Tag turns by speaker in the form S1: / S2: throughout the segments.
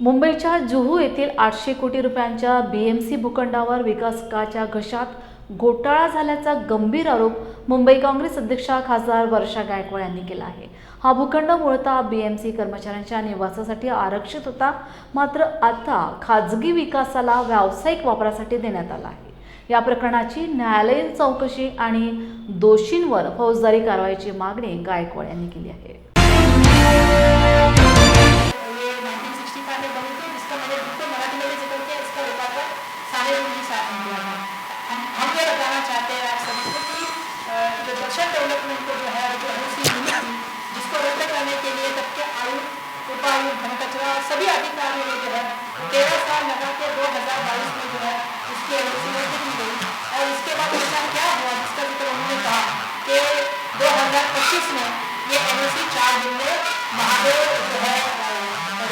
S1: मुंबईच्या जुहू येथील आठशे कोटी रुपयांच्या बीएमसी भूखंडावर विकासकाच्या घशात घोटाळा झाल्याचा गंभीर आरोप मुंबई काँग्रेस अध्यक्षा खासदार वर्षा गायकवाड यांनी केला आहे. हा भूखंड मूळतः सी कर्मचाऱ्यांच्या निवासासाठी आरक्षित होता मात्र आता खाजगी विकासाला व्यावसायिक वापरासाठी देण्यात आला आहे. या प्रकरणाची न्यायालयीन चौकशी आणि दोषींवर फौजदारी कारवाईची मागणी गायकवाड यांनी केली आहे.
S2: जो डेवलपमेंट को जो है, जो थी जिसको रद्द करने के लिए तब के आयुक्त उपायुक्त घन कचरा और सभी अधिकारियों ने जो है, तेरह साल लगा के दो हज़ार बाईस में जो है, उसकी रद्द की गई। और इसके बाद ऐसा क्या हुआ, जिसका ज़िक्र उन्होंने कहा कि दो हज़ार पच्चीस में ये एनओसी चार दिन में महादेव जो है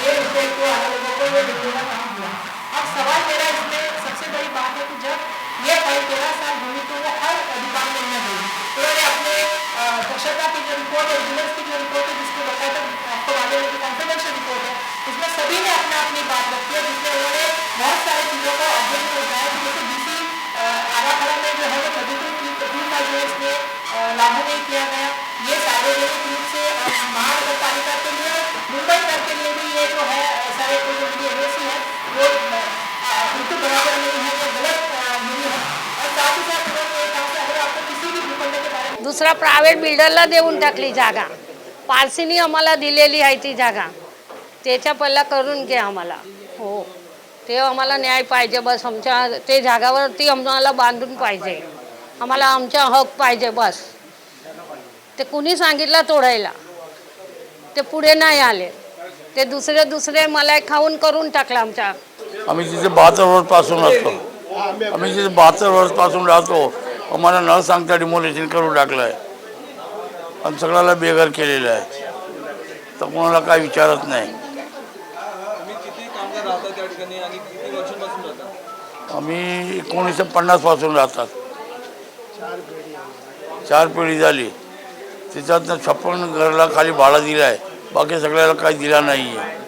S2: रेल उद्योग को अलग लोगों को ये का काम हुआ। रिपोर्ट है की जो रिपोर्ट है बताया आपको आगे है कॉन्फिडेंशियल रिपोर्ट है सभी ने अपना अपनी बात रखी है जिसमें उन्होंने बहुत सारी चीज़ों को कि जैसे डीसी आराखड़ा में जो है वो अधिकृत का जो है इसमें लागू नहीं किया गया ये सार्वजनिक रूप से महानगर पालिका के लिए
S3: दुसरा प्रायव्हेट बिल्डरला देऊन टाकली जागा. पारसीनी आम्हाला दिलेली आहे ती जागा. त्याच्या पहिला करून घ्या आम्हाला. हो. ते आम्हाला न्याय पाहिजे. बस आमच्या ते जागावरती आम्हाला बांधून पाहिजे. आम्हाला आमचा हक पाहिजे बस. ते कुणी सांगितलं तोडायला? ते पुढे नाही आले. ते दुसरे दुसरे मला खाऊन करून टाकलं आमच्या.
S4: आम्ही तिथे बहात्तर वर्षपासून असतो. आम्ही तिथे बहात्तर वर्षपासून राहतो आम्हाला न सांगता डिमोलेशन करून टाकलं आहे आणि सगळ्याला बेघर केलेलं आहे. तर कोणाला काय विचारत नाही. आम्ही एकोणीसशे पन्नासपासून राहतात. चार पिढी झाली. त्याच्यातनं छप्पन घरला खाली भाडा दिला आहे बाकी सगळ्याला काही दिला नाही आहे